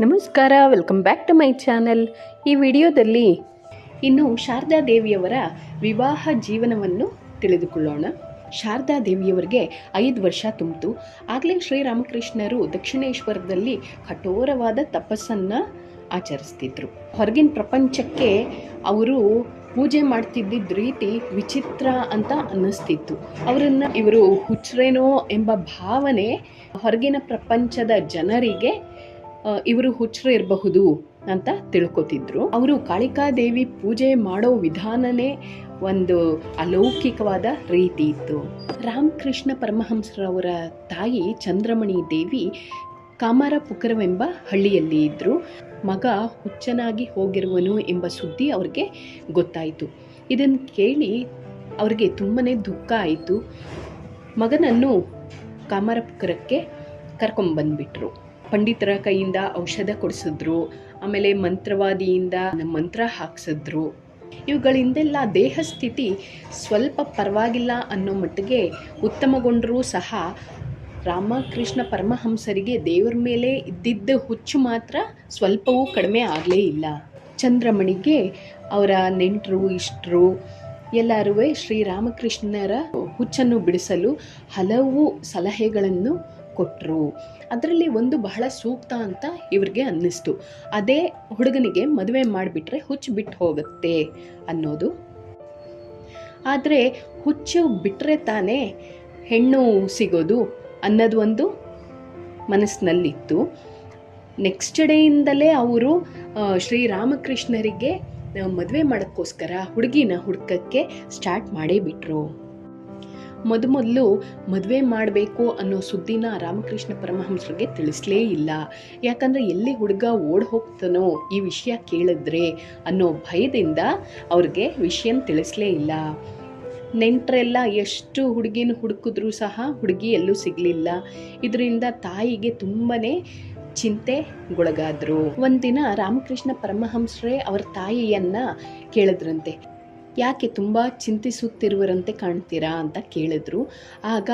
ನಮಸ್ಕಾರ welcome back to my channel ಈ ವಿಡಿಯೋದಲ್ಲಿ ಇನ್ನು ಶಾರದಾ ದೇವಿಯವರ ವಿವಾಹ ಜೀವನವನ್ನು ತಿಳಿದುಕೊಳ್ಳೋಣ. ಶಾರದಾ ದೇವಿಯವರಿಗೆ ಐದು ವರ್ಷ ತುಂಬಿತು. ಆಗಲೇ ಶ್ರೀರಾಮಕೃಷ್ಣರು ದಕ್ಷಿಣೇಶ್ವರದಲ್ಲಿ ಕಠೋರವಾದ ತಪಸ್ಸನ್ನು ಆಚರಿಸ್ತಿದ್ರು. ಹೊರಗಿನ ಪ್ರಪಂಚಕ್ಕೆ ಅವರು ಪೂಜೆ ಮಾಡ್ತಿದ್ದಿದ್ದ ರೀತಿ ವಿಚಿತ್ರ ಅಂತ ಅನ್ನಿಸ್ತಿತ್ತು. ಅವರನ್ನು ಇವರು ಹುಚ್ಚರೇನೋ ಎಂಬ ಭಾವನೆ ಹೊರಗಿನ ಪ್ರಪಂಚದ ಜನರಿಗೆ ಇವರು ಹುಚ್ಚರು ಇರಬಹುದು ಅಂತ ತಿಳ್ಕೊತಿದ್ರು. ಅವರು ಕಾಳಿಕಾದೇವಿ ಪೂಜೆ ಮಾಡೋ ವಿಧಾನನೇ ಒಂದು ಅಲೌಕಿಕವಾದ ರೀತಿ ಇತ್ತು. ರಾಮಕೃಷ್ಣ ಪರಮಹಂಸರವರ ತಾಯಿ ಚಂದ್ರಮಣಿ ದೇವಿ ಕಾಮಾರ ಪುಕರವೆಂಬ ಹಳ್ಳಿಯಲ್ಲಿ ಇದ್ದರು ಮಗ ಹುಚ್ಚನಾಗಿ ಹೋಗಿರುವನು ಎಂಬ ಸುದ್ದಿ ಅವ್ರಿಗೆ ಗೊತ್ತಾಯಿತು. ಇದನ್ನು ಕೇಳಿ ಅವ್ರಿಗೆ ತುಂಬನೇ ದುಃಖ ಆಯಿತು. ಮಗನನ್ನು ಕಾಮಾರ ಪುಕರಕ್ಕೆ ಕರ್ಕೊಂಬಂದ್ಬಿಟ್ರು. ಪಂಡಿತರ ಕೈಯಿಂದ ಔಷಧ ಕೊಡಿಸಿದ್ರು, ಆಮೇಲೆ ಮಂತ್ರವಾದಿಯಿಂದ ಮಂತ್ರ ಹಾಕ್ಸಿದ್ರು. ಇವುಗಳಿಂದೆಲ್ಲ ದೇಹ ಸ್ಥಿತಿ ಸ್ವಲ್ಪ ಪರವಾಗಿಲ್ಲ ಅನ್ನೋ ಮಟ್ಟಿಗೆ ಉತ್ತಮಗೊಂಡರೂ ಸಹ ರಾಮಕೃಷ್ಣ ಪರಮಹಂಸರಿಗೆ ದೇವರ ಮೇಲೆ ಇದ್ದಿದ್ದ ಹುಚ್ಚು ಮಾತ್ರ ಸ್ವಲ್ಪವೂ ಕಡಿಮೆ ಆಗಲೇ ಇಲ್ಲ. ಚಂದ್ರಮಣಿಗೆ ಅವರ ನೆಂಟರು, ಇಷ್ಟರು ಎಲ್ಲರೂ ಶ್ರೀರಾಮಕೃಷ್ಣರ ಹುಚ್ಚನ್ನು ಬಿಡಿಸಲು ಹಲವು ಸಲಹೆಗಳನ್ನು ಕೊಟ್ಟರು ಅದರಲ್ಲಿ ಒಂದು ಬಹಳ ಸೂಕ್ತ ಅಂತ ಇವ್ರಿಗೆ ಅನ್ನಿಸ್ತು. ಅದೇ ಹುಡುಗನಿಗೆ ಮದುವೆ ಮಾಡಿಬಿಟ್ರೆ ಹುಚ್ಚು ಬಿಟ್ಟು ಹೋಗುತ್ತೆ ಅನ್ನೋದು. ಆದರೆ ಹುಚ್ಚು ಬಿಟ್ಟರೆ ತಾನೇ ಹೆಣ್ಣು ಸಿಗೋದು ಅನ್ನೋದು ಒಂದು ಮನಸ್ಸಿನಲ್ಲಿತ್ತು. ನೆಕ್ಸ್ಟ್ ಡೇಯಿಂದಲೇ ಅವರು ಶ್ರೀರಾಮಕೃಷ್ಣರಿಗೆ ಮದುವೆ ಮಾಡೋಕ್ಕೋಸ್ಕರ ಹುಡುಗಿನ ಹುಡುಕಕ್ಕೆ ಸ್ಟಾರ್ಟ್ ಮಾಡೇ ಬಿಟ್ರು. ಮೊದಮೊದಲು ಮದುವೆ ಮಾಡಬೇಕು ಅನ್ನೋ ಸುದ್ದಿನ ರಾಮಕೃಷ್ಣ ಪರಮಹಂಸರಿಗೆ ತಿಳಿಸಲೇ ಇಲ್ಲ. ಯಾಕಂದರೆ ಎಲ್ಲಿ ಹುಡುಗ ಓಡ್ ಹೋಗ್ತಾನೋ ಈ ವಿಷಯ ಕೇಳಿದ್ರೆ ಅನ್ನೋ ಭಯದಿಂದ ಅವ್ರಿಗೆ ವಿಷಯನ ತಿಳಿಸಲೇ ಇಲ್ಲ. ನೆಂಟರೆಲ್ಲ ಎಷ್ಟು ಹುಡುಗಿನ ಹುಡುಕಿದ್ರೂ ಸಹ ಹುಡುಗಿ ಎಲ್ಲೂ ಸಿಗಲಿಲ್ಲ. ಇದರಿಂದ ತಾಯಿಗೆ ತುಂಬನೇ ಚಿಂತೆಗೊಳಗಾದ್ರು. ಒಂದಿನ ರಾಮಕೃಷ್ಣ ಪರಮಹಂಸರೇ ಅವರ ತಾಯಿಯನ್ನ ಕೇಳಿದ್ರಂತೆ. ಯಾಕೆ ತುಂಬ ಚಿಂತಿಸುತ್ತಿರುವರಂತೆ ಕಾಣ್ತೀರಾ ಅಂತ ಕೇಳಿದ್ರು. ಆಗ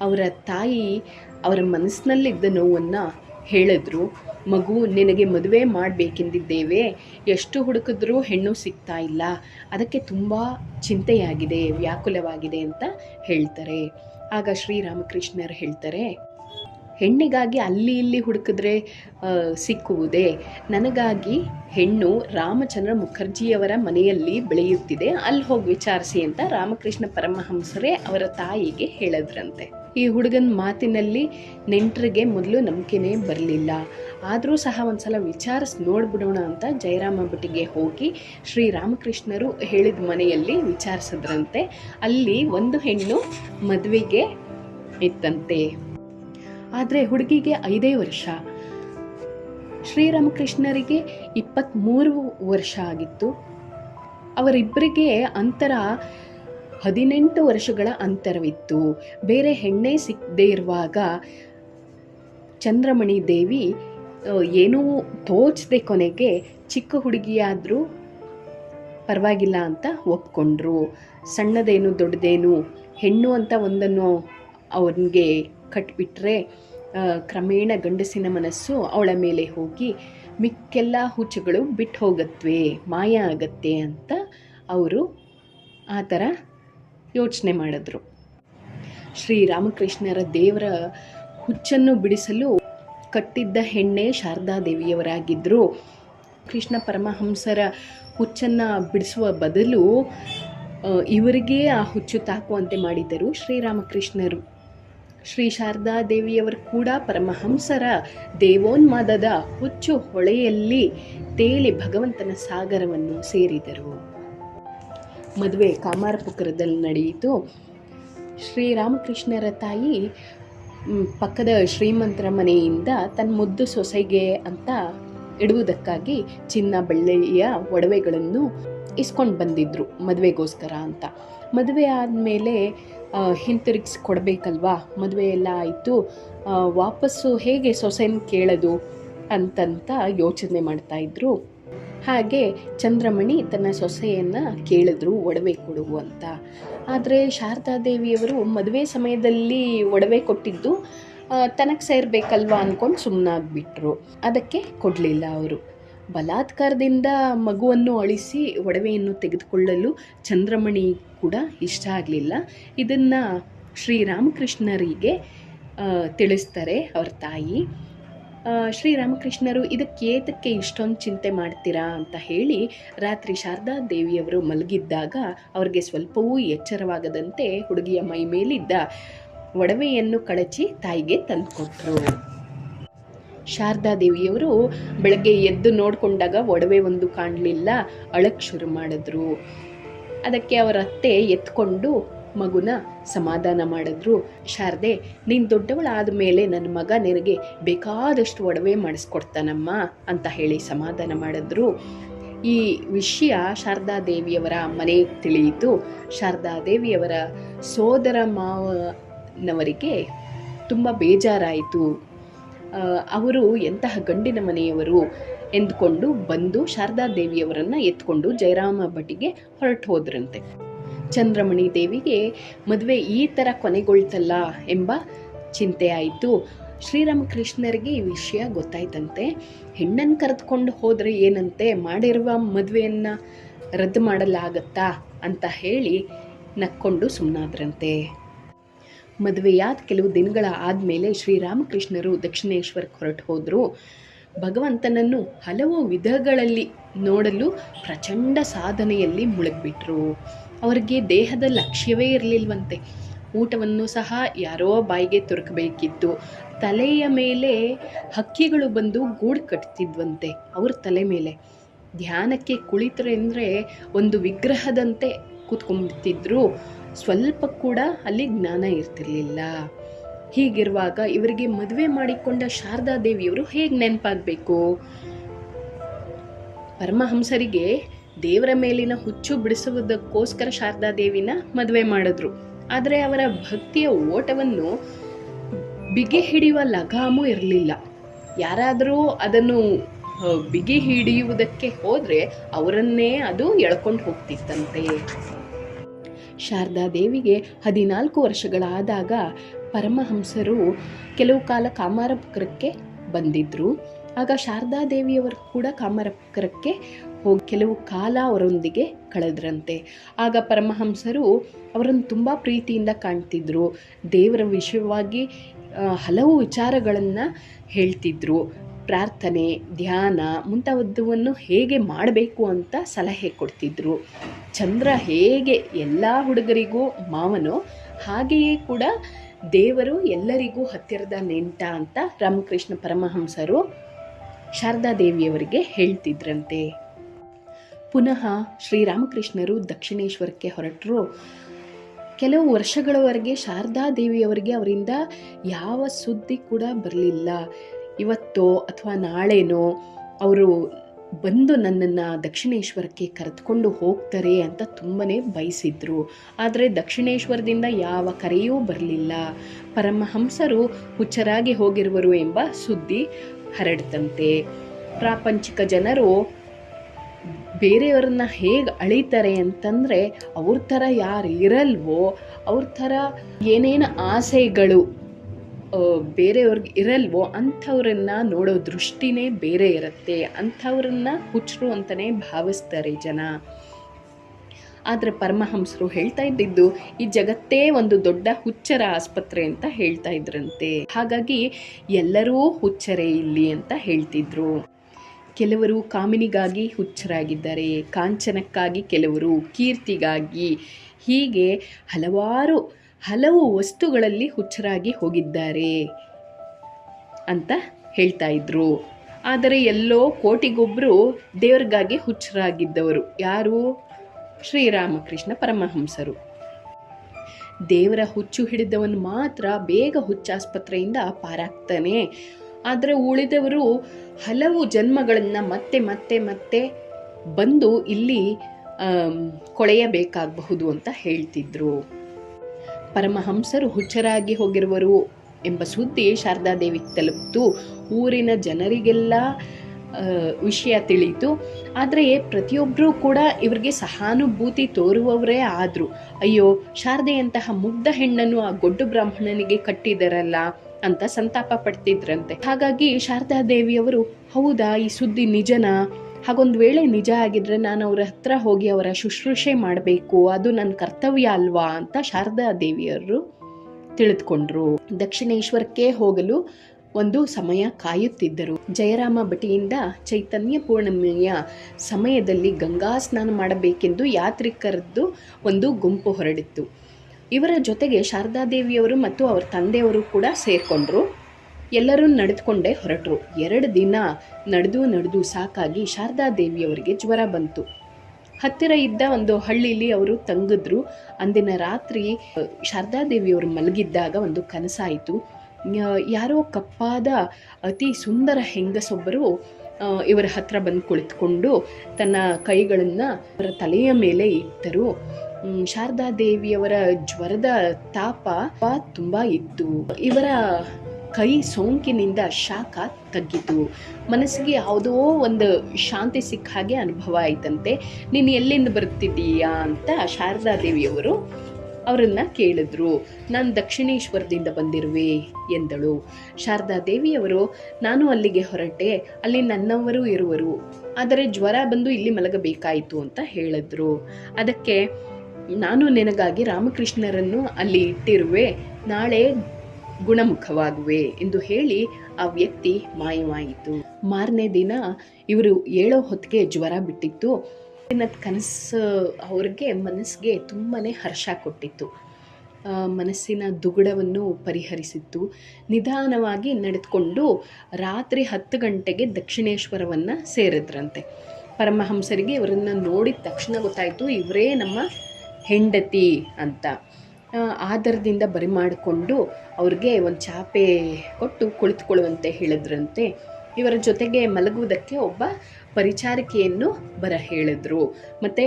ಅವರ ತಾಯಿ ಅವರ ಮನಸ್ಸಿನಲ್ಲಿದ್ದ ನೋವನ್ನು ಹೇಳಿದ್ರು. ಮಗು, ನಿನಗೆ ಮದುವೆ ಮಾಡಬೇಕೆಂದಿದ್ದೇವೆ. ಎಷ್ಟು ಹುಡುಕಿದ್ರೂ ಹೆಣ್ಣು ಸಿಗ್ತಾ ಇಲ್ಲ. ಅದಕ್ಕೆ ತುಂಬ ಚಿಂತೆಯಾಗಿದೆ, ವ್ಯಾಕುಲವಾಗಿದೆ ಅಂತ ಹೇಳ್ತಾರೆ. ಆಗ ಶ್ರೀರಾಮಕೃಷ್ಣರು ಹೇಳ್ತಾರೆ ಹೆಣ್ಣಿಗಾಗಿ ಅಲ್ಲಿ ಇಲ್ಲಿ ಹುಡುಕಿದ್ರೆ ಸಿಕ್ಕುವುದೇ? ನನಗಾಗಿ ಹೆಣ್ಣು ರಾಮಚಂದ್ರ ಮುಖರ್ಜಿಯವರ ಮನೆಯಲ್ಲಿ ಬೆಳೆಯುತ್ತಿದೆ. ಅಲ್ಲಿ ಹೋಗಿ ವಿಚಾರಿಸಿ ಅಂತ ರಾಮಕೃಷ್ಣ ಪರಮಹಂಸರೇ ಅವರ ತಾಯಿಗೆ ಹೇಳಿದ್ರಂತೆ. ಈ ಹುಡುಗನ ಮಾತಿನಲ್ಲಿ ನೆಂಟರಿಗೆ ಮೊದಲು ನಂಬಿಕೆನೇ ಬರಲಿಲ್ಲ. ಆದರೂ ಸಹ ಒಂದ್ಸಲ ವಿಚಾರಿಸಿ ನೋಡಿಬಿಡೋಣ ಅಂತ ಜಯರಾಮ ಭಟ್ಟಿಗೆ ಹೋಗಿ ಶ್ರೀರಾಮಕೃಷ್ಣರು ಹೇಳಿದ ಮನೆಯಲ್ಲಿ ವಿಚಾರಿಸಿದ್ರಂತೆ. ಅಲ್ಲಿ ಒಂದು ಹೆಣ್ಣು ಮದುವೆಗೆ ಇತ್ತಂತೆ. ಆದರೆ ಹುಡುಗಿಗೆ ಐದೇ ವರ್ಷ. ಶ್ರೀರಾಮಕೃಷ್ಣರಿಗೆ ಇಪ್ಪತ್ತ್ಮೂರು ವರ್ಷ ಆಗಿತ್ತು. ಅವರಿಬ್ಬರಿಗೆ ಅಂತರ ಹದಿನೆಂಟು ವರ್ಷಗಳ ಅಂತರವಿತ್ತು. ಬೇರೆ ಹೆಣ್ಣೆ ಸಿಕ್ಕದೇ ಇರುವಾಗ ಚಂದ್ರಮಣಿ ದೇವಿ ಏನೂ ತೋಚದೆ ಕೊನೆಗೆ ಚಿಕ್ಕ ಹುಡುಗಿಯಾದರೂ ಪರವಾಗಿಲ್ಲ ಅಂತ ಒಪ್ಕೊಂಡ್ರು. ಸಣ್ಣದೇನು ದೊಡ್ಡದೇನು ಹೆಣ್ಣು ಅಂತ ಒಂದನ್ನು ಅವನಿಗೆ ಕಟ್ಬಿಟ್ರೆ ಕ್ರಮೇಣ ಗಂಡಸಿನ ಮನಸ್ಸು ಅವಳ ಮೇಲೆ ಹೋಗಿ, ಮಿಕ್ಕೆಲ್ಲ ಹುಚ್ಚುಗಳು ಬಿಟ್ಟು ಹೋಗತ್ವೆ, ಮಾಯ ಆಗತ್ತೆ ಅಂತ ಅವರು ಆ ಥರ ಯೋಚನೆ ಮಾಡಿದ್ರು. ಶ್ರೀರಾಮಕೃಷ್ಣರ ದೇವರ ಹುಚ್ಚನ್ನು ಬಿಡಿಸಲು ಕಟ್ಟಿದ್ದ ಹೆಣ್ಣೆ ಶಾರದಾದೇವಿಯವರಾಗಿದ್ದರು ಕೃಷ್ಣ ಪರಮಹಂಸರ ಹುಚ್ಚನ್ನು ಬಿಡಿಸುವ ಬದಲು ಇವರಿಗೆ ಆ ಹುಚ್ಚು ತಾಕುವಂತೆ ಮಾಡಿದರು ಶ್ರೀರಾಮಕೃಷ್ಣರು. ಶ್ರೀ ಶಾರದಾ ದೇವಿಯವರು ಕೂಡ ಪರಮಹಂಸರ ದೇವೋನ್ಮಾದದ ಹುಚ್ಚು ಹೊಳೆಯಲ್ಲಿ ತೇಲಿ ಭಗವಂತನ ಸಾಗರವನ್ನು ಸೇರಿದರು. ಮದುವೆ ಕಾಮಾರಪುಕರದಲ್ಲಿ ನಡೆಯಿತು. ಶ್ರೀರಾಮಕೃಷ್ಣರ ತಾಯಿ ಪಕ್ಕದ ಶ್ರೀಮಂತರ ಮನೆಯಿಂದ ತನ್ನ ಮುದ್ದು ಸೊಸೆಗೆ ಅಂತ ಇಡುವುದಕ್ಕಾಗಿ ಚಿನ್ನ ಬೆಳ್ಳಿಯ ಒಡವೆಗಳನ್ನು ಇಸ್ಕೊಂಡು ಬಂದಿದ್ದರು ಮದುವೆಗೋಸ್ಕರ ಅಂತ. ಮದುವೆ ಆದಮೇಲೆ ಹಿಂತಿರುಗಿಸಿ ಕೊಡಬೇಕಲ್ವಾ ಮದುವೆ ಎಲ್ಲ ಆಯಿತು. ವಾಪಸ್ಸು ಹೇಗೆ ಸೊಸೆನ ಕೇಳೋದು ಅಂತಂತ ಯೋಚನೆ ಮಾಡ್ತಾಯಿದ್ರು ಹಾಗೆ ಚಂದ್ರಮಣಿ ತನ್ನ ಸೊಸೆಯನ್ನು ಕೇಳಿದ್ರು, ಒಡವೆ ಕೊಡು ಅಂತ. ಆದರೆ ಶಾರದಾದೇವಿಯವರು ಮದುವೆ ಸಮಯದಲ್ಲಿ ಒಡವೆ ಕೊಟ್ಟಿದ್ದು ತನಗೆ ಸೇರಬೇಕಲ್ವಾ ಅಂದ್ಕೊಂಡು ಸುಮ್ಮನಾಗ್ಬಿಟ್ರು ಅದಕ್ಕೆ ಕೊಡಲಿಲ್ಲ ಅವರು. ಬಲಾತ್ಕಾರದಿಂದ ಮಗುವನ್ನು ಅಳಿಸಿ ಒಡವೆಯನ್ನು ತೆಗೆದುಕೊಳ್ಳಲು ಚಂದ್ರಮಣಿ ಕೂಡ ಇಷ್ಟ ಆಗಲಿಲ್ಲ. ಇದನ್ನು ಶ್ರೀರಾಮಕೃಷ್ಣರಿಗೆ ತಿಳಿಸ್ತಾರೆ ಅವ್ರ ತಾಯಿ. ಶ್ರೀರಾಮಕೃಷ್ಣರು, ಇದಕ್ಕೆ ಏತಕ್ಕೆ ಇಷ್ಟೊಂದು ಚಿಂತೆ ಮಾಡ್ತೀರಾ? ಅಂತ ಹೇಳಿ ರಾತ್ರಿ ಶಾರದಾ ದೇವಿಯವರು ಮಲಗಿದ್ದಾಗ ಅವ್ರಿಗೆ ಸ್ವಲ್ಪವೂ ಎಚ್ಚರವಾಗದಂತೆ ಹುಡುಗಿಯ ಮೈ ಮೇಲಿದ್ದ ಒಡವೆಯನ್ನು ಕಳಚಿ ತಾಯಿಗೆ ತಂದುಕೊಟ್ರು ಶಾರದಾ ದೇವಿಯವರು ಬೆಳಗ್ಗೆ ಎದ್ದು ನೋಡಿಕೊಂಡಾಗ ಒಡವೆ ಒಂದು ಕಾಣಲಿಲ್ಲ ಅಳಕ್ಕೆ ಶುರು ಮಾಡಿದ್ರು. ಅದಕ್ಕೆ ಅವರ ಅತ್ತೆ ಎತ್ಕೊಂಡು ಮಗುನ ಸಮಾಧಾನ ಮಾಡಿದ್ರು. ಶಾರದೆ, ನೀನು ದೊಡ್ಡವಳಾದ ಮೇಲೆ ನನ್ನ ಮಗ ನಿನಗೆ ಬೇಕಾದಷ್ಟು ಒಡವೆ ಮಾಡಿಸ್ಕೊಡ್ತಾನಮ್ಮ ಅಂತ ಹೇಳಿ ಸಮಾಧಾನ ಮಾಡಿದ್ರು. ಈ ವಿಷಯ ಶಾರದಾ ದೇವಿಯವರ ಮನೆಗೆ ತಿಳಿಯಿತು. ಶಾರದಾ ದೇವಿಯವರ ಸೋದರ ಮಾವನವರಿಗೆ ತುಂಬ ಬೇಜಾರಾಯಿತು. ಅವರು ಎಂತಹ ಗಂಡಿನ ಮನೆಯವರು ಎಂದುಕೊಂಡು ಬಂದು ಶಾರದಾ ದೇವಿಯವರನ್ನು ಎತ್ಕೊಂಡು ಜಯರಾಮ ಭಟ್ಟಿಗೆ ಹೊರಟು ಹೋದ್ರಂತೆ. ಚಂದ್ರಮಣಿ ದೇವಿಗೆ ಮದುವೆ ಈ ಥರ ಕೊನೆಗೊಳ್ತಲ್ಲ ಎಂಬ ಚಿಂತೆ ಆಯಿತು. ಶ್ರೀರಾಮಕೃಷ್ಣರಿಗೆ ಈ ವಿಷಯ ಗೊತ್ತಾಯ್ತಂತೆ. ಹೆಣ್ಣನ್ನು ಕರೆದುಕೊಂಡು ಹೋದರೆ ಏನಂತೆ? ಮಾಡಿರುವ ಮದುವೆಯನ್ನು ರದ್ದು ಮಾಡಲಾಗತ್ತಾ ಅಂತ ಹೇಳಿ ನಕ್ಕೊಂಡು ಸುಮ್ಮನಾದ್ರಂತೆ ಮದುವೆಯಾದ ಕೆಲವು ದಿನಗಳ ಆದಮೇಲೆ ಶ್ರೀರಾಮಕೃಷ್ಣರು ದಕ್ಷಿಣೇಶ್ವರಕ್ಕೆ ಹೊರಟು ಹೋದರು. ಭಗವಂತನನ್ನು ಹಲವು ವಿಧಗಳಲ್ಲಿ ನೋಡಲು ಪ್ರಚಂಡ ಸಾಧನೆಯಲ್ಲಿ ಮುಳುಗ್ಬಿಟ್ರು. ಅವರಿಗೆ ದೇಹದ ಲಕ್ಷ್ಯವೇ ಇರಲಿಲ್ವಂತೆ. ಊಟವನ್ನು ಸಹ ಯಾರೋ ಬಾಯಿಗೆ ತುರುಕಬೇಕಿತ್ತು. ತಲೆಯ ಮೇಲೆ ಹಕ್ಕಿಗಳು ಬಂದು ಗೂಡು ಕಟ್ತಿದ್ವಂತೆ ಅವ್ರ ತಲೆ ಮೇಲೆ. ಧ್ಯಾನಕ್ಕೆ ಕುಳಿತರೆ ಅಂದರೆ ಒಂದು ವಿಗ್ರಹದಂತೆ ಕೂತ್ಕೊಂಡ್ಬಿಡ್ತಿದ್ರು ಸ್ವಲ್ಪ ಕೂಡ ಅಲ್ಲಿ ಜ್ಞಾನ ಇರ್ತಿರ್ಲಿಲ್ಲ. ಹೀಗಿರುವಾಗ ಇವರಿಗೆ ಮದುವೆ ಮಾಡಿಕೊಂಡ ಶಾರದಾ ದೇವಿಯವರು ಹೇಗೆ ನೆನಪಾಗಬೇಕು? ಪರಮಹಂಸರಿಗೆ ದೇವರ ಮೇಲಿನ ಹುಚ್ಚು ಬಿಡಿಸುವುದಕ್ಕೋಸ್ಕರ ಶಾರದಾ ದೇವಿನ ಮದುವೆ ಮಾಡಿದ್ರು. ಆದರೆ ಅವರ ಭಕ್ತಿಯ ಓಟವನ್ನು ಬಿಗಿ ಹಿಡಿಯುವ ಲಗಾಮು ಇರಲಿಲ್ಲ. ಯಾರಾದರೂ ಅದನ್ನು ಬಿಗಿ ಹಿಡಿಯುವುದಕ್ಕೆ ಹೋದರೆ ಅವರನ್ನೇ ಅದು ಎಳ್ಕೊಂಡು ಹೋಗ್ತಿತ್ತಂತೆ. ಶಾರದಾ ದೇವಿಗೆ ಹದಿನಾಲ್ಕು ವರ್ಷಗಳಾದಾಗ ಪರಮಹಂಸರು ಕೆಲವು ಕಾಲ ಕಾಮಾರಪುರಕ್ಕೆ ಬಂದಿದ್ದರು ಆಗ ಶಾರದಾ ದೇವಿಯವರು ಕೂಡ ಕಾಮಾರಪುರಕ್ಕೆ ಹೋಗಿ ಕೆಲವು ಕಾಲ ಅವರೊಂದಿಗೆ ಕಳೆದ್ರಂತೆ. ಆಗ ಪರಮಹಂಸರು ಅವರನ್ನು ತುಂಬ ಪ್ರೀತಿಯಿಂದ ಕಾಣ್ತಿದ್ರು. ದೇವರ ವಿಷಯವಾಗಿ ಹಲವು ವಿಚಾರಗಳನ್ನು ಹೇಳ್ತಿದ್ರು. ಪ್ರಾರ್ಥನೆ, ಧ್ಯಾನ ಮುಂತಾದವನ್ನು ಹೇಗೆ ಮಾಡಬೇಕು ಅಂತ ಸಲಹೆ ಕೊಡ್ತಿದ್ರು. ಚಂದ್ರ ಹೇಗೆ ಎಲ್ಲ ಹುಡುಗರಿಗೂ, ಮಾವನೋ ಹಾಗೆಯೇ ಕೂಡ ದೇವರು ಎಲ್ಲರಿಗೂ ಹತ್ತಿರದ ನೆಂಟ ಅಂತ ರಾಮಕೃಷ್ಣ ಪರಮಹಂಸರು ಶಾರದಾ ದೇವಿಯವರಿಗೆ ಹೇಳ್ತಿದ್ರಂತೆ. ಪುನಃ ಶ್ರೀರಾಮಕೃಷ್ಣರು ದಕ್ಷಿಣೇಶ್ವರಕ್ಕೆ ಹೊರಟರು. ಕೆಲವು ವರ್ಷಗಳವರೆಗೆ ಶಾರದಾ ದೇವಿಯವರಿಗೆ ಅವರಿಂದ ಯಾವ ಸುದ್ದಿ ಕೂಡ ಬರಲಿಲ್ಲ. ಇವತ್ತೋ ಅಥವಾ ನಾಳೆನೋ ಅವರು ಬಂದು ನನ್ನನ್ನು ದಕ್ಷಿಣೇಶ್ವರಕ್ಕೆ ಕರೆದುಕೊಂಡು ಹೋಗ್ತಾರೆ ಅಂತ ತುಂಬಾ ಬಯಸಿದ್ರು. ಆದರೆ ದಕ್ಷಿಣೇಶ್ವರದಿಂದ ಯಾವ ಕರೆಯೂ ಬರಲಿಲ್ಲ. ಪರಮಹಂಸರು ಹುಚ್ಚರಾಗಿ ಹೋಗಿರುವರು ಎಂಬ ಸುದ್ದಿ ಹರಡ್ತಂತೆ. ಪ್ರಾಪಂಚಿಕ ಜನರು ಬೇರೆಯವ್ರನ್ನ ಹೇಗೆ ಅಳಿತಾರೆ ಅಂತಂದರೆ, ಅವ್ರ ಥರ ಯಾರು ಇರಲ್ವೋ ಅವ್ರ ಥರ ಏನೇನು ಆಸೆಗಳು ಬೇರೆಯವ್ರಿಗೆ ಇರಲ್ವೋ ಅಂಥವ್ರನ್ನ ನೋಡೋ ದೃಷ್ಟಿನೇ ಬೇರೆ ಇರುತ್ತೆ. ಅಂಥವ್ರನ್ನ ಹುಚ್ಚರು ಅಂತಲೇ ಭಾವಿಸ್ತಾರೆ ಜನ. ಆದರೆ ಪರಮಹಂಸರು ಹೇಳ್ತಾ ಇದ್ದಿದ್ದು, ಈ ಜಗತ್ತೇ ಒಂದು ದೊಡ್ಡ ಹುಚ್ಚರ ಆಸ್ಪತ್ರೆ ಅಂತ ಹೇಳ್ತಾ ಇದ್ರಂತೆ. ಹಾಗಾಗಿ ಎಲ್ಲರೂ ಹುಚ್ಚರೇ ಇಲ್ಲಿ ಅಂತ ಹೇಳ್ತಿದ್ರು. ಕೆಲವರು ಕಾಮಿನಿಗಾಗಿ ಹುಚ್ಚರಾಗಿದ್ದಾರೆ, ಕಾಂಚನಕ್ಕಾಗಿ ಕೆಲವರು ಕೀರ್ತಿಗಾಗಿ. ಹೀಗೆ ಹಲವಾರು ಹಲವು ವಸ್ತುಗಳಲ್ಲಿ ಹುಚ್ಚರಾಗಿ ಹೋಗಿದ್ದಾರೆ ಅಂತ ಹೇಳ್ತಾ ಇದ್ರು. ಆದರೆ ಎಲ್ಲೋ ಕೋಟಿಗೊಬ್ಬರು ದೇವರಿಗಾಗಿ ಹುಚ್ಚರಾಗಿದ್ದವರು ಯಾರು? ಶ್ರೀರಾಮಕೃಷ್ಣ ಪರಮಹಂಸರು. ದೇವರ ಹುಚ್ಚು ಹಿಡಿದವನು ಮಾತ್ರ ಬೇಗ ಹುಚ್ಚಾಸ್ಪತ್ರೆಯಿಂದ ಪಾರಾಗ್ತಾನೆ. ಆದರೆ ಉಳಿದವರು ಹಲವು ಜನ್ಮಗಳನ್ನು ಮತ್ತೆ ಮತ್ತೆ ಮತ್ತೆ ಬಂದು ಇಲ್ಲಿ ಕೊಳೆಯಬೇಕಾಗಬಹುದು ಅಂತ ಹೇಳ್ತಿದ್ರು. ಪರಮಹಂಸರು ಹುಚ್ಚರಾಗಿ ಹೋಗಿರುವರು ಎಂಬ ಸುದ್ದಿ ಶಾರದಾದೇವಿಗೆ ತಲುಪಿತು. ಊರಿನ ಜನರಿಗೆಲ್ಲ ವಿಷಯ ತಿಳಿಯಿತು. ಆದರೆ ಪ್ರತಿಯೊಬ್ಬರೂ ಕೂಡ ಇವರಿಗೆ ಸಹಾನುಭೂತಿ ತೋರುವವರೇ ಆದರು. ಅಯ್ಯೋ, ಶಾರದೆಯಂತಹ ಮುಗ್ಧ ಹೆಣ್ಣನ್ನು ಆ ಗೊಡ್ಡು ಬ್ರಾಹ್ಮಣನಿಗೆ ಕಟ್ಟಿದರಲ್ಲ ಅಂತ ಸಂತಾಪ ಪಡ್ತಿದ್ರಂತೆ. ಹಾಗಾಗಿ ಶಾರದಾದೇವಿಯವರು, ಹೌದಾ, ಈ ಸುದ್ದಿ ನಿಜನಾ? ಹಾಗೊಂದು ವೇಳೆ ನಿಜ ಆಗಿದ್ರೆ ನಾನು ಅವರ ಹತ್ರ ಹೋಗಿ ಅವರ ಶುಶ್ರೂಷೆ ಮಾಡಬೇಕು, ಅದು ನನ್ನ ಕರ್ತವ್ಯ ಅಲ್ವಾ ಅಂತ ಶಾರದಾ ದೇವಿಯವರು ತಿಳಿದುಕೊಂಡ್ರು. ದಕ್ಷಿಣೇಶ್ವರಕ್ಕೆ ಹೋಗಲು ಒಂದು ಸಮಯ ಕಾಯುತ್ತಿದ್ದರು. ಜಯರಾಮ ಭಟಿಯಿಂದ ಚೈತನ್ಯ ಪೂರ್ಣಿಮೆಯ ಸಮಯದಲ್ಲಿ ಗಂಗಾ ಸ್ನಾನ ಮಾಡಬೇಕೆಂದು ಯಾತ್ರಿಕರದ್ದು ಒಂದು ಗುಂಪು ಹೊರಡಿತ್ತು. ಇವರ ಜೊತೆಗೆ ಶಾರದಾದೇವಿಯವರು ಮತ್ತು ಅವರ ತಂದೆಯವರು ಕೂಡ ಸೇರಿಕೊಂಡ್ರು. ಎಲ್ಲರೂ ನಡೆದುಕೊಂಡೇ ಹೊರಟರು. ಎರಡು ದಿನ ನಡೆದು ನಡೆದು ಸಾಕಾಗಿ ಶಾರದಾದೇವಿಯವರಿಗೆ ಜ್ವರ ಬಂತು. ಹತ್ತಿರ ಇದ್ದ ಒಂದು ಹಳ್ಳಿಲಿ ಅವರು ತಂಗಿದ್ರು. ಅಂದಿನ ರಾತ್ರಿ ಶಾರದಾದೇವಿಯವರು ಮಲಗಿದ್ದಾಗ ಒಂದು ಕನಸಾಯಿತು. ಯಾರೋ ಕಪ್ಪಾದ ಅತಿ ಸುಂದರ ಹೆಂಗಸೊಬ್ಬರು ಇವರ ಹತ್ರ ಬಂದು ಕುಳಿತುಕೊಂಡು ತನ್ನ ಕೈಗಳನ್ನು ಅವರ ತಲೆಯ ಮೇಲೆ ಇಟ್ಟರು. ಶಾರದಾದೇವಿಯವರ ಶಾರದಾ ದೇವಿಯವರ ಜ್ವರದ ತಾಪ ತುಂಬ ಇತ್ತು. ಇವರ ಕೈ ಸೋಂಕಿನಿಂದ ಶಾಖ ತಗ್ಗಿತು. ಮನಸ್ಸಿಗೆ ಯಾವುದೋ ಒಂದು ಶಾಂತಿ ಸಿಕ್ಕ ಹಾಗೆ ಅನುಭವ ಆಯ್ತಂತೆ. ನೀನು ಎಲ್ಲಿಂದ ಬರ್ತಿದ್ದೀಯಾ ಅಂತ ಶಾರದಾ ದೇವಿಯವರು ಅವರನ್ನ ಕೇಳಿದ್ರು. ನಾನು ದಕ್ಷಿಣೇಶ್ವರದಿಂದ ಬಂದಿರುವೆ ಎಂದಳು. ಶಾರದಾ ದೇವಿಯವರು, ನಾನು ಅಲ್ಲಿಗೆ ಹೊರಟೆ. ಅಲ್ಲಿ ನನ್ನವರು ಇರುವರು. ಆದರೆ ಜ್ವರ ಬಂದು ಇಲ್ಲಿ ಮಲಗಬೇಕಾಯಿತು ಅಂತ ಹೇಳಿದ್ರು. ಅದಕ್ಕೆ, ನಾನು ನಿನಗಾಗಿ ರಾಮಕೃಷ್ಣರನ್ನು ಅಲ್ಲಿ ಇಟ್ಟಿರುವೆ. ನಾಳೆ ಗುಣಮುಖವಾಗುವೆ ಎಂದು ಹೇಳಿ ಆ ವ್ಯಕ್ತಿ ಮಾಯವಾಯಿತು. ಮಾರನೇ ದಿನ ಇವರು ಏಳೋ ಹೊತ್ತಿಗೆ ಜ್ವರ ಬಿಟ್ಟಿತ್ತು. ದಿನದ ಕನಸು ಅವ್ರಿಗೆ ಮನಸ್ಸಿಗೆ ತುಂಬಾ ಹರ್ಷ ಕೊಟ್ಟಿತ್ತು. ಮನಸ್ಸಿನ ದುಗುಡವನ್ನು ಪರಿಹರಿಸಿತ್ತು. ನಿಧಾನವಾಗಿ ನಡೆದುಕೊಂಡು ರಾತ್ರಿ ಹತ್ತು ಗಂಟೆಗೆ ದಕ್ಷಿಣೇಶ್ವರವನ್ನು ಸೇರಿದ್ರಂತೆ. ಪರಮಹಂಸರಿಗೆ ಇವರನ್ನು ನೋಡಿದ ತಕ್ಷಣ ಗೊತ್ತಾಯಿತು, ಇವರೇ ನಮ್ಮ ಹೆಂಡತಿ ಅಂತ. ಆದರದಿಂದ ಬರಿ ಮಾಡಿಕೊಂಡು ಅವ್ರಿಗೆ ಒಂದು ಚಾಪೆ ಕೊಟ್ಟು ಕುಳಿತುಕೊಳ್ಳುವಂತೆ ಹೇಳಿದ್ರಂತೆ. ಇವರ ಜೊತೆಗೆ ಮಲಗುವುದಕ್ಕೆ ಒಬ್ಬ ಪರಿಚಾರಿಕೆಯನ್ನು ಬರ ಹೇಳಿದ್ರು. ಮತ್ತು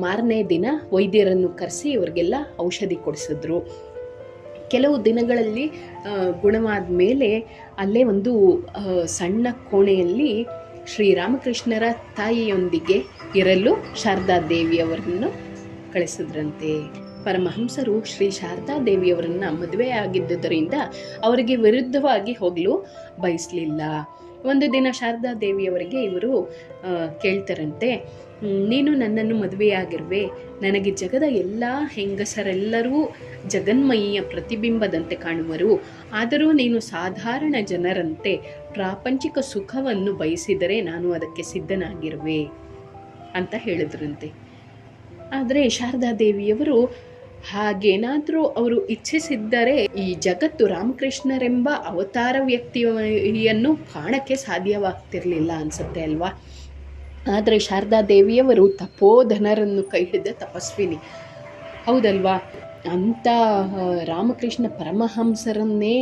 ಮಾರನೇ ದಿನ ವೈದ್ಯರನ್ನು ಕರೆಸಿ ಇವರಿಗೆಲ್ಲ ಔಷಧಿ ಕೊಡಿಸಿದ್ರು. ಕೆಲವು ದಿನಗಳಲ್ಲಿ ಗುಣವಾದ ಮೇಲೆ ಅಲ್ಲೇ ಒಂದು ಸಣ್ಣ ಕೋಣೆಯಲ್ಲಿ ಶ್ರೀರಾಮಕೃಷ್ಣರ ತಾಯಿಯೊಂದಿಗೆ ಇರಲು ಶಾರದಾ ದೇವಿಯವರನ್ನು ಕಳಿಸಿದ್ರಂತೆ. ಪರಮಹಂಸರು ಶ್ರೀ ಶಾರದಾ ದೇವಿಯವರನ್ನ ಮದುವೆ ಆಗಿದ್ದುದರಿಂದ ಅವರಿಗೆ ವಿರುದ್ಧವಾಗಿ ಹೋಗಲು ಬಯಸಲಿಲ್ಲ. ಒಂದು ದಿನ ಶಾರದಾ ದೇವಿಯವರಿಗೆ ಇವರು ಕೇಳ್ತಾರಂತೆ ನೀನು ನನ್ನನ್ನು ಮದುವೆಯಾಗಿರುವೆ. ನನಗೆ ಜಗದ ಎಲ್ಲ ಹೆಂಗಸರೆಲ್ಲರೂ ಜಗನ್ಮಯಿಯ ಪ್ರತಿಬಿಂಬದಂತೆ ಕಾಣುವರು. ಆದರೂ ನೀನು ಸಾಧಾರಣ ಜನರಂತೆ ಪ್ರಾಪಂಚಿಕ ಸುಖವನ್ನು ಬಯಸಿದರೆ ನಾನು ಅದಕ್ಕೆ ಸಿದ್ಧನಾಗಿರುವೆ ಅಂತ ಹೇಳಿದ್ರಂತೆ. ಆದರೆ ಶಾರದಾ ದೇವಿಯವರು ಹಾಗೇನಾದರೂ ಅವರು ಇಚ್ಛಿಸಿದ್ದರೆ ಈ ಜಗತ್ತು ರಾಮಕೃಷ್ಣರೆಂಬ ಅವತಾರ ವ್ಯಕ್ತಿಯನ್ನು ಕಾಣಕ್ಕೆ ಸಾಧ್ಯವಾಗ್ತಿರಲಿಲ್ಲ ಅನಿಸುತ್ತೆ ಅಲ್ವಾ? ಆದರೆ ಶಾರದಾ ದೇವಿಯವರು ತಪೋಧನರನ್ನು ಕೈ ಹಿಡಿದ ತಪಸ್ವಿನಿ. ಹೌದಲ್ವಾ? ಅಂಥ ರಾಮಕೃಷ್ಣ ಪರಮಹಂಸರನ್ನೇ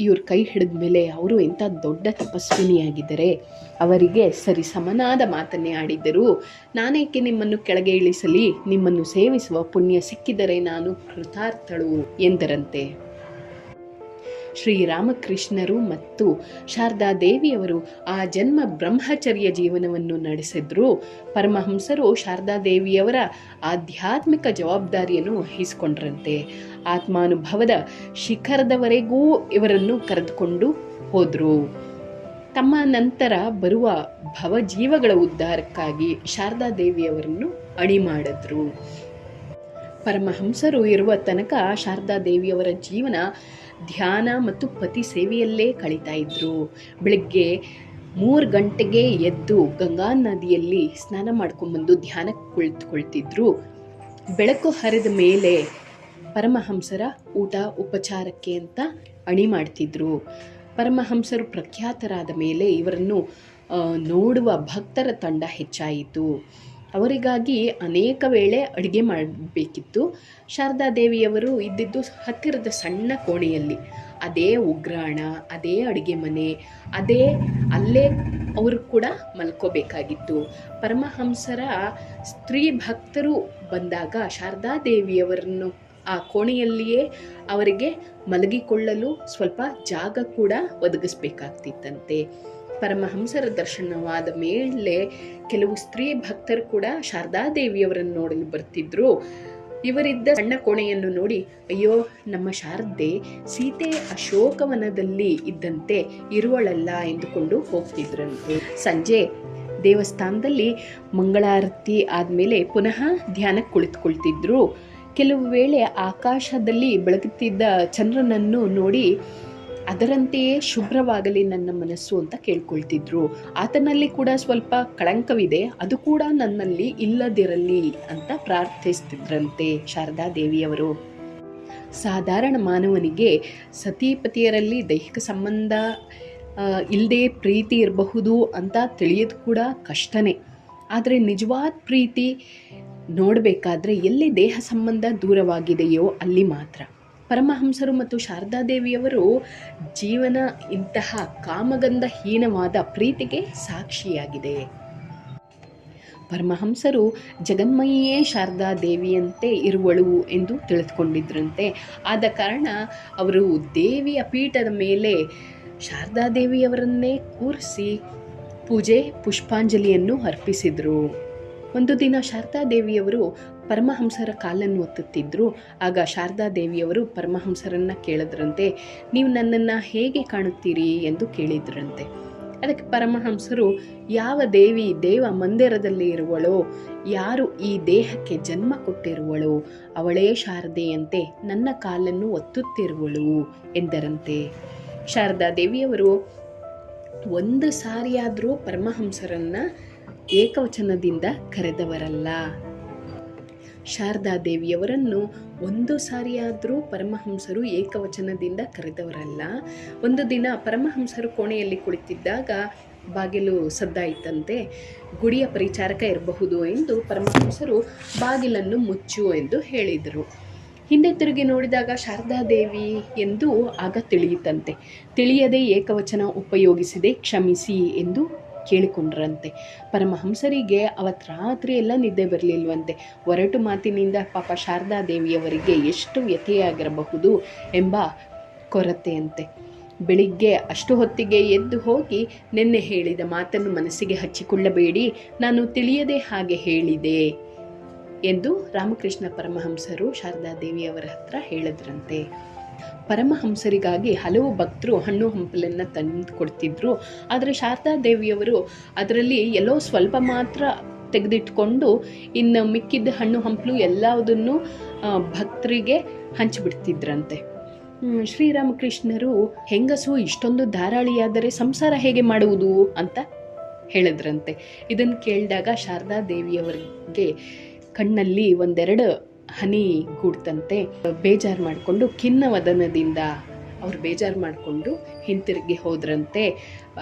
ಇವ್ರ ಕೈ ಹಿಡಿದ ಮೇಲೆ ಅವರು ಎಂಥ ದೊಡ್ಡ ತಪಸ್ವಿನಿಯಾಗಿದ್ದರೆ ಅವರಿಗೆ ಸರಿ ಸಮನಾದ ಮಾತನ್ನೇ ಆಡಿದ್ದರು. ನಾನೇಕೆ ನಿಮ್ಮನ್ನು ಕೆಳಗೆ ಇಳಿಸಲಿ? ನಿಮ್ಮನ್ನು ಸೇವಿಸುವ ಪುಣ್ಯ ಸಿಕ್ಕಿದರೆ ನಾನು ಕೃತಾರ್ಥಳು ಎಂದರಂತೆ. ಶ್ರೀರಾಮಕೃಷ್ಣರು ಮತ್ತು ಶಾರದಾ ದೇವಿಯವರು ಆ ಜನ್ಮ ಬ್ರಹ್ಮಚರ್ಯ ಜೀವನವನ್ನು ನಡೆಸಿದ್ರು. ಪರಮಹಂಸರು ಶಾರದಾ ದೇವಿಯವರ ಆಧ್ಯಾತ್ಮಿಕ ಜವಾಬ್ದಾರಿಯನ್ನು ವಹಿಸಿಕೊಂಡ್ರಂತೆ. ಆತ್ಮಾನುಭವದ ಶಿಖರದವರೆಗೂ ಇವರನ್ನು ಕರೆದುಕೊಂಡು ಹೋದರು. ತಮ್ಮ ನಂತರ ಬರುವ ಭವಜೀವಗಳ ಉದ್ಧಾರಕ್ಕಾಗಿ ಶಾರದಾ ದೇವಿಯವರನ್ನು ಅಣಿ ಮಾಡಿದ್ರು ಪರಮಹಂಸರು ಇರುವ ತನಕ ಶಾರದಾ ದೇವಿಯವರ ಜೀವನ ಧ್ಯಾನ ಮತ್ತು ಪತಿ ಸೇವೆಯಲ್ಲೇ ಕಳೀತಾ ಇದ್ರು. ಬೆಳಗ್ಗೆ ಮೂರು ಗಂಟೆಗೆ ಎದ್ದು ಗಂಗಾ ನದಿಯಲ್ಲಿ ಸ್ನಾನ ಮಾಡ್ಕೊಂಬಂದು ಧ್ಯಾನಕ್ಕೆ ಕುಳಿತುಕೊಳ್ತಿದ್ರು. ಬೆಳಕು ಹರಿದ ಮೇಲೆ ಪರಮಹಂಸರ ಊಟ ಉಪಚಾರಕ್ಕೆ ಅಂತ ಅಣಿ ಮಾಡ್ತಿದ್ರು. ಪರಮಹಂಸರು ಪ್ರಖ್ಯಾತರಾದ ಮೇಲೆ ಇವರನ್ನು ನೋಡುವ ಭಕ್ತರ ತಂಡ ಹೆಚ್ಚಾಯಿತು. ಅವರಿಗಾಗಿ ಅನೇಕ ವೇಳೆ ಅಡುಗೆ ಮಾಡಬೇಕಿತ್ತು. ಶಾರದಾ ದೇವಿಯವರು ಇದ್ದಿದ್ದು ಹತ್ತಿರದ ಸಣ್ಣ ಕೋಣೆಯಲ್ಲಿ. ಅದೇ ಉಗ್ರಾಣ, ಅದೇ ಅಡುಗೆ ಮನೆ, ಅದೇ ಅಲ್ಲೇ ಅವರು ಕೂಡ ಮಲ್ಕೋಬೇಕಾಗಿತ್ತು. ಪರಮಹಂಸರ ಸ್ತ್ರೀ ಭಕ್ತರು ಬಂದಾಗ ಶಾರದಾ ದೇವಿಯವರನ್ನು ಆ ಕೋಣೆಯಲ್ಲಿಯೇ ಅವರಿಗೆ ಮಲಗಿಕೊಳ್ಳಲು ಸ್ವಲ್ಪ ಜಾಗ ಕೂಡ ಒದಗಿಸ್ಬೇಕಾಗ್ತಿತ್ತಂತೆ. ಪರಮಹಂಸರ ದರ್ಶನವಾದ ಮೇಲೆ ಕೆಲವು ಸ್ತ್ರೀ ಭಕ್ತರು ಕೂಡ ಶಾರದಾದೇವಿಯವರನ್ನು ನೋಡಲು ಬರ್ತಿದ್ರು. ಇವರಿದ್ದ ಸಣ್ಣ ಕೋಣೆಯನ್ನು ನೋಡಿ, ಅಯ್ಯೋ, ನಮ್ಮ ಶಾರದೆ ಸೀತೆ ಅಶೋಕವನದಲ್ಲಿ ಇದ್ದಂತೆ ಇರುವಳಲ್ಲ ಎಂದುಕೊಂಡು ಹೋಗ್ತಿದ್ರಂತೆ. ಸಂಜೆ ದೇವಸ್ಥಾನದಲ್ಲಿ ಮಂಗಳಾರತಿ ಆದಮೇಲೆ ಪುನಃ ಧ್ಯಾನಕ್ಕೆ ಕುಳಿತುಕೊಳ್ತಿದ್ರು. ಕೆಲವು ವೇಳೆ ಆಕಾಶದಲ್ಲಿ ಬೆಳಗುತ್ತಿದ್ದ ಚಂದ್ರನನ್ನು ನೋಡಿ ಅದರಂತೆಯೇ ಶುಭ್ರವಾಗಲಿ ನನ್ನ ಮನಸ್ಸು ಅಂತ ಕೇಳ್ಕೊಳ್ತಿದ್ರು. ಆತನಲ್ಲಿ ಕೂಡ ಸ್ವಲ್ಪ ಕಳಂಕವಿದೆ. ಅದು ಕೂಡ ನನ್ನಲ್ಲಿ ಇಲ್ಲದಿರಲಿ ಅಂತ ಪ್ರಾರ್ಥಿಸ್ತಿದ್ರಂತೆ ಶಾರದಾ ದೇವಿಯವರು. ಸಾಧಾರಣ ಮಾನವನಿಗೆ ಸತೀಪತಿಯರಲ್ಲಿ ದೈಹಿಕ ಸಂಬಂಧ ಇಲ್ಲದೆ ಪ್ರೀತಿ ಇರಬಹುದು ಅಂತ ತಿಳಿಯೋದು ಕೂಡ ಕಷ್ಟನೇ. ಆದರೆ ನಿಜವಾದ ಪ್ರೀತಿ ನೋಡಬೇಕಾದ್ರೆ ಎಲ್ಲಿ ದೇಹ ಸಂಬಂಧ ದೂರವಾಗಿದೆಯೋ ಅಲ್ಲಿ ಮಾತ್ರ. ಪರಮಹಂಸರು ಮತ್ತು ಶಾರದಾದೇವಿಯವರು ಜೀವನ ಇಂತಹ ಕಾಮಗಂಧಹೀನವಾದ ಪ್ರೀತಿಗೆ ಸಾಕ್ಷಿಯಾಗಿದೆ. ಪರಮಹಂಸರು ಜಗನ್ಮಯಿಯೇ ಶಾರದಾ ದೇವಿಯಂತೆ ಇರುವಳು ಎಂದು ತಿಳಿದುಕೊಂಡಿದ್ರಂತೆ. ಆದ ಕಾರಣ ಅವರು ದೇವಿಯ ಪೀಠದ ಮೇಲೆ ಶಾರದಾ ದೇವಿಯವರನ್ನೇ ಕೂರಿಸಿ ಪೂಜೆ ಪುಷ್ಪಾಂಜಲಿಯನ್ನು ಅರ್ಪಿಸಿದರು. ಒಂದು ದಿನ ಶಾರದಾ ದೇವಿಯವರು ಪರಮಹಂಸರ ಕಾಲನ್ನು ಒತ್ತುತ್ತಿದ್ದರು ಆಗ ಶಾರದಾ ದೇವಿಯವರು ಪರಮಹಂಸರನ್ನು ಕೇಳಿದ್ರಂತೆ, ನೀವು ನನ್ನನ್ನು ಹೇಗೆ ಕಾಣುತ್ತೀರಿ? ಎಂದು ಕೇಳಿದ್ರಂತೆ. ಅದಕ್ಕೆ ಪರಮಹಂಸರು, ಯಾವ ದೇವಿ ದೇವ ಮಂದಿರದಲ್ಲಿ ಇರುವಳೋ, ಯಾರು ಈ ದೇಹಕ್ಕೆ ಜನ್ಮ ಕೊಟ್ಟಿರುವಳೋ, ಅವಳೇ ಶಾರದೆಯಂತೆ ನನ್ನ ಕಾಲನ್ನು ಒತ್ತುತ್ತಿರುವಳು, ಎಂದರಂತೆ. ಶಾರದಾ ದೇವಿಯವರು ಒಂದು ಸಾರಿಯಾದರೂ ಪರಮಹಂಸರನ್ನು ಏಕವಚನದಿಂದ ಕರೆದವರಲ್ಲ. ಶಾರದಾ ದೇವಿಯವರನ್ನು ಒಂದು ಸಾರಿಯಾದರೂ ಪರಮಹಂಸರು ಏಕವಚನದಿಂದ ಕರೆದವರಲ್ಲ. ಒಂದು ದಿನ ಪರಮಹಂಸರು ಕೋಣೆಯಲ್ಲಿ ಕುಳಿತಿದ್ದಾಗ ಬಾಗಿಲು ಸದ್ದಾಯಿತಂತೆ ಗುಡಿಯ ಪರಿಚಾರಕ ಇರಬಹುದು ಎಂದು ಪರಮಹಂಸರು ಬಾಗಿಲನ್ನು ಮುಚ್ಚು ಎಂದು ಹೇಳಿದರು. ಹಿಂದೆ ತಿರುಗಿ ನೋಡಿದಾಗ ಶಾರದಾದೇವಿ ಎಂದು ಆಗ ತಿಳಿಯಿತಂತೆ. ತಿಳಿಯದೆ ಏಕವಚನ ಉಪಯೋಗಿಸಿದೆ ಕ್ಷಮಿಸಿ ಎಂದು ಕೇಳಿಕೊಂಡ್ರಂತೆ. ಪರಮಹಂಸರಿಗೆ ಅವತ್ತು ರಾತ್ರಿ ಎಲ್ಲ ನಿದ್ದೆ ಬರಲಿಲ್ವಂತೆ. ಒರಟು ಮಾತಿನಿಂದ ಪಾಪ ಶಾರದಾ ದೇವಿಯವರಿಗೆ ಎಷ್ಟು ವ್ಯಥೆಯಾಗಿರಬಹುದು ಎಂಬ ಕೊರತೆಯಂತೆ. ಬೆಳಿಗ್ಗೆ ಅಷ್ಟು ಹೊತ್ತಿಗೆ ಎದ್ದು ಹೋಗಿ ನಿನ್ನೆ ಹೇಳಿದ ಮಾತನ್ನು ಮನಸ್ಸಿಗೆ ಹಚ್ಚಿಕೊಳ್ಳಬೇಡಿ, ನಾನು ತಿಳಿಯದೆ ಹಾಗೆ ಹೇಳಿದೆ ಎಂದು ರಾಮಕೃಷ್ಣ ಪರಮಹಂಸರು ಶಾರದಾ ದೇವಿಯವರ ಹತ್ರ ಹೇಳಿದ್ರಂತೆ. ಪರಮಹಂಸರಿಗಾಗಿ ಹಲವು ಭಕ್ತರು ಹಣ್ಣು ಹಂಪಲನ್ನು ತಂದು ಕೊಡ್ತಿದ್ರು ಆದರೆ ಶಾರದಾ ದೇವಿಯವರು ಅದರಲ್ಲಿ ಎಲ್ಲೋ ಸ್ವಲ್ಪ ಮಾತ್ರ ತೆಗೆದಿಟ್ಕೊಂಡು ಇನ್ನು ಮಿಕ್ಕಿದ್ದ ಹಣ್ಣು ಹಂಪಲು ಎಲ್ಲದನ್ನು ಭಕ್ತರಿಗೆ ಹಂಚಿಬಿಡ್ತಿದ್ರಂತೆ. ಶ್ರೀರಾಮಕೃಷ್ಣರು ಹೆಂಗಸು ಇಷ್ಟೊಂದು ಧಾರಾಳಿಯಾದರೆ ಸಂಸಾರ ಹೇಗೆ ಮಾಡುವುದು ಅಂತ ಹೇಳಿದ್ರಂತೆ. ಇದನ್ನು ಕೇಳಿದಾಗ ಶಾರದಾ ದೇವಿಯವರಿಗೆ ಕಣ್ಣಲ್ಲಿ ಒಂದೆರಡು ಹನಿ ಕೂಡ್ತಂತೆ ಬೇಜಾರು ಮಾಡಿಕೊಂಡು ಖಿನ್ನವದನದಿಂದ ಅವ್ರು ಬೇಜಾರು ಮಾಡಿಕೊಂಡು ಹಿಂತಿರುಗಿ ಹೋದ್ರಂತೆ.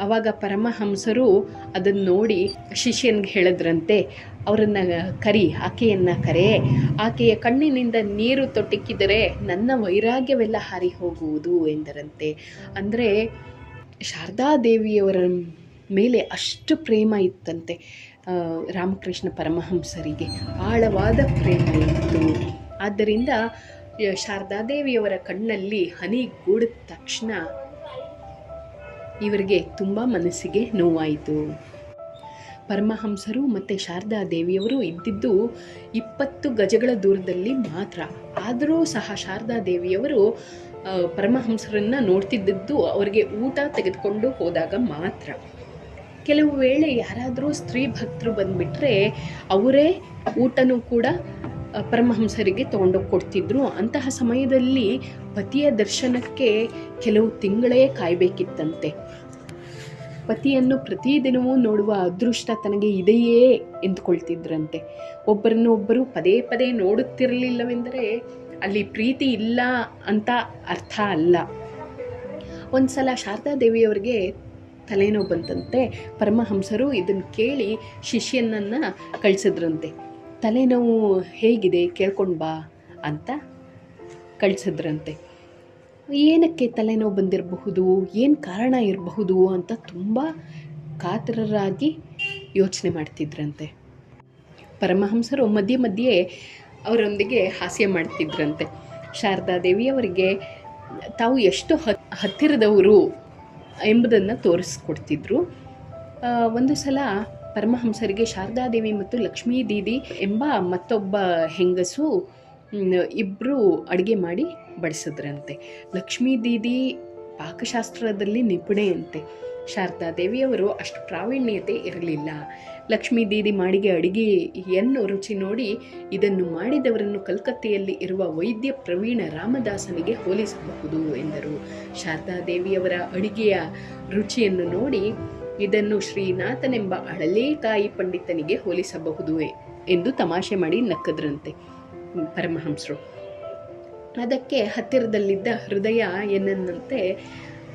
ಆವಾಗ ಪರಮಹಂಸರು ಅದನ್ನು ನೋಡಿ ಶಿಷ್ಯನಿಗೆ ಹೇಳಿದ್ರಂತೆ, ಅವರನ್ನು ಕರಿ, ಆಕೆಯನ್ನು ಕರೆ. ಆಕೆಯ ಕಣ್ಣಿನಿಂದ ನೀರು ತೊಟ್ಟಿಕ್ಕಿದರೆ ನನ್ನ ವೈರಾಗ್ಯವೆಲ್ಲ ಹಾರಿ ಹೋಗುವುದು ಎಂದರಂತೆ. ಅಂದರೆ ಶಾರದಾದೇವಿಯವರ ಮೇಲೆ ಅಷ್ಟು ಪ್ರೇಮ ಇತ್ತಂತೆ. ರಾಮಕೃಷ್ಣ ಪರಮಹಂಸರಿಗೆ ಆಳವಾದ ಪ್ರೇಮ ಇತ್ತು. ಆದ್ದರಿಂದ ಶಾರದಾದೇವಿಯವರ ಕಣ್ಣಲ್ಲಿ ಹನಿ ಗೂಡಿದ ತಕ್ಷಣ ಇವರಿಗೆ ತುಂಬ ಮನಸ್ಸಿಗೆ ನೋವಾಯಿತು. ಪರಮಹಂಸರು ಮತ್ತು ಶಾರದಾ ದೇವಿಯವರು ಇದ್ದಿದ್ದು ಇಪ್ಪತ್ತು ಗಜಗಳ ದೂರದಲ್ಲಿ ಮಾತ್ರ. ಆದರೂ ಸಹ ಶಾರದಾ ದೇವಿಯವರು ಪರಮಹಂಸರನ್ನು ನೋಡ್ತಿದ್ದದ್ದು ಅವರಿಗೆ ಊಟ ತೆಗೆದುಕೊಂಡು ಹೋದಾಗ ಮಾತ್ರ. ಕೆಲವು ವೇಳೆ ಯಾರಾದರೂ ಸ್ತ್ರೀ ಭಕ್ತರು ಬಂದುಬಿಟ್ರೆ ಅವರೇ ಊಟನೂ ಕೂಡ ಪರಮಹಂಸರಿಗೆ ತೊಗೊಂಡೋಗಿ ಕೊಡ್ತಿದ್ರು ಅಂತಹ ಸಮಯದಲ್ಲಿ ಪತಿಯ ದರ್ಶನಕ್ಕೆ ಕೆಲವು ತಿಂಗಳೇ ಕಾಯಬೇಕಿತ್ತಂತೆ. ಪತಿಯನ್ನು ಪ್ರತಿದಿನವೂ ನೋಡುವ ಅದೃಷ್ಟ ತನಗೆ ಇದೆಯೇ ಎಂದುಕೊಳ್ತಿದ್ರಂತೆ. ಒಬ್ಬರನ್ನು ಒಬ್ಬರು ಪದೇ ಪದೇ ನೋಡುತ್ತಿರಲಿಲ್ಲವೆಂದರೆ ಅಲ್ಲಿ ಪ್ರೀತಿ ಇಲ್ಲ ಅಂತ ಅರ್ಥ ಅಲ್ಲ. ಒಂದು ಸಲ ಶಾರದಾ ದೇವಿಯವರಿಗೆ ತಲೆನೋವು ಬಂತಂತೆ ಪರಮಹಂಸರು ಇದನ್ನು ಕೇಳಿ ಶಿಷ್ಯನನ್ನು ಕಳಿಸಿದ್ರಂತೆ. ತಲೆನೋವು ಹೇಗಿದೆ ಕೇಳ್ಕೊಂಡು ಬಾ ಅಂತ ಕಳಿಸಿದ್ರಂತೆ. ಏನಕ್ಕೆ ತಲೆನೋವು ಬಂದಿರಬಹುದು, ಏನು ಕಾರಣ ಇರಬಹುದು ಅಂತ ತುಂಬ ಕಾತರರಾಗಿ ಯೋಚನೆ ಮಾಡ್ತಿದ್ರಂತೆ. ಪರಮಹಂಸರು ಮಧ್ಯೆ ಮಧ್ಯೆ ಅವರೊಂದಿಗೆ ಹಾಸ್ಯ ಮಾಡ್ತಿದ್ರಂತೆ. ಶಾರದಾ ದೇವಿಯವರಿಗೆ ತಾವು ಎಷ್ಟು ಹತ್, ಹತ್ತಿರದವರು ಎಂಬುದನ್ನು ತೋರಿಸ್ಕೊಡ್ತಿದ್ರು. ಒಂದು ಸಲ ಪರಮಹಂಸರಿಗೆ ಶಾರದಾದೇವಿ ಮತ್ತು ಲಕ್ಷ್ಮೀ ದೀದಿ ಎಂಬ ಮತ್ತೊಬ್ಬ ಹೆಂಗಸು ಇಬ್ಬರು ಅಡುಗೆ ಮಾಡಿ ಬಡಿಸಿದ್ರಂತೆ. ಲಕ್ಷ್ಮೀ ದೀದಿ ಪಾಕಶಾಸ್ತ್ರದಲ್ಲಿ ನಿಪುಣೆಯಂತೆ. ಶಾರದಾದೇವಿಯವರು ಅಷ್ಟು ಪ್ರಾವೀಣ್ಯತೆ ಇರಲಿಲ್ಲ. ಲಕ್ಷ್ಮೀ ದೀದಿ ಮಾಡಿಗೆ ಅಡಿಗೆಯನ್ನು ರುಚಿ ನೋಡಿ ಇದನ್ನು ಮಾಡಿದವರನ್ನು ಕಲ್ಕತ್ತೆಯಲ್ಲಿ ಇರುವ ವೈದ್ಯ ಪ್ರವೀಣ ರಾಮದಾಸನಿಗೆ ಹೋಲಿಸಬಹುದು ಎಂದರು. ಶಾರದಾದೇವಿಯವರ ಅಡಿಗೆಯ ರುಚಿಯನ್ನು ನೋಡಿ ಇದನ್ನು ಶ್ರೀನಾಥನೆಂಬ ಅಳಲೇಕಾಯಿ ಪಂಡಿತನಿಗೆ ಹೋಲಿಸಬಹುದು ಎಂದು ತಮಾಷೆ ಮಾಡಿ ನಕ್ಕದ್ರಂತೆ. ಪರಮಹಂಸರು, ಅದಕ್ಕೆ ಹತ್ತಿರದಲ್ಲಿದ್ದ ಹೃದಯ ಏನನ್ನಂತೆ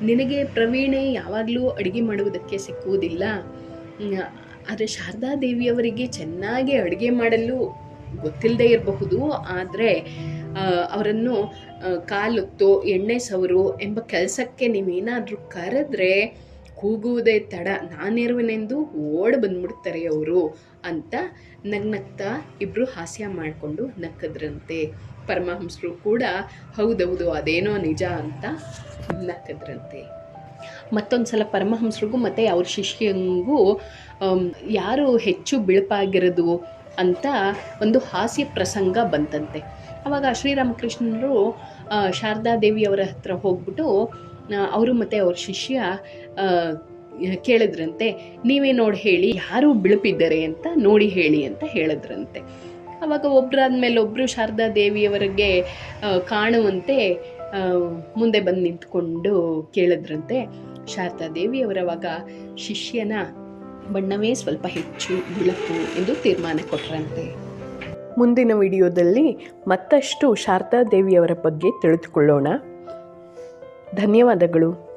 ನಿನಗೆ ಪ್ರವೀಣೆ ಯಾವಾಗಲೂ ಅಡುಗೆ ಮಾಡುವುದಕ್ಕೆ ಸಿಕ್ಕುವುದಿಲ್ಲ. ಆದರೆ ಶಾರದಾ ದೇವಿಯವರಿಗೆ ಚೆನ್ನಾಗಿ ಅಡುಗೆ ಮಾಡಲು ಗೊತ್ತಿಲ್ಲದೆ ಇರಬಹುದು, ಆದರೆ ಅವರನ್ನು ಕಾಲೊತ್ತು, ಎಣ್ಣೆ ಸವರು ಎಂಬ ಕೆಲಸಕ್ಕೆ ನೀವೇನಾದರೂ ಕರೆದ್ರೆ ಕೂಗುವುದೇ ತಡ. ನಾನಿರುವನೆಂದು ಓಡ್ ಬಂದ್ಬಿಡ್ತಾರೆ ಅವರು ಅಂತ ನಗ್ನಗ್ತಾ ಇಬ್ಬರು ಹಾಸ್ಯ ಮಾಡಿಕೊಂಡು ನಕ್ಕದ್ರಂತೆ. ಪರಮಹಂಸರು ಕೂಡ, ಹೌದೌದು, ಅದೇನೋ ನಿಜ ಅಂತ ನಕ್ಕದ್ರಂತೆ. ಮತ್ತೊಂದು ಸಲ ಪರಮಹಂಸರಿಗೂ ಮತ್ತು ಅವ್ರ ಶಿಷ್ಯಂಗೂ ಯಾರು ಹೆಚ್ಚು ಬಿಳುಪಾಗಿರೋದು ಅಂತ ಒಂದು ಹಾಸ್ಯ ಪ್ರಸಂಗ ಬಂತಂತೆ. ಆವಾಗ ಶ್ರೀರಾಮಕೃಷ್ಣರು ಆ, ಶಾರದಾ ದೇವಿಯವರ ಹತ್ರ ಹೋಗ್ಬಿಟ್ಟು ಅವರು ಮತ್ತು ಅವ್ರ ಶಿಷ್ಯ ಕೇಳಿದ್ರಂತೆ ನೀವೇ ನೋಡಿ ಹೇಳಿ ಯಾರು ಬಿಳುಪಿದ್ದಾರೆ ಅಂತ ನೋಡಿ ಹೇಳಿ ಅಂತ ಹೇಳಿದ್ರಂತೆ. ಆವಾಗ ಒಬ್ಬರಾದ್ಮೇಲೆ ಒಬ್ಬರು ಶಾರದಾ ದೇವಿಯವರಿಗೆ ಆ, ಕಾಣುವಂತೆ ಮುಂದೆ ಬಂದು ನಿಂತ್ಕೊಂಡು ಕೇಳಿದ್ರಂತೆ. ಶಾರದಾ ದೇವಿಯವರವಾಗ ಶಿಷ್ಯನ ಬಣ್ಣವೇ ಸ್ವಲ್ಪ ಹೆಚ್ಚು ಬಿಳುಪು ಎಂದು ತೀರ್ಮಾನ ಕೊಟ್ಟರಂತೆ ಮುಂದಿನ ವಿಡಿಯೋದಲ್ಲಿ ಮತ್ತಷ್ಟು ಶಾರದಾ ದೇವಿಯವರ ಬಗ್ಗೆ ತಿಳಿದುಕೊಳ್ಳೋಣ. ಧನ್ಯವಾದಗಳು.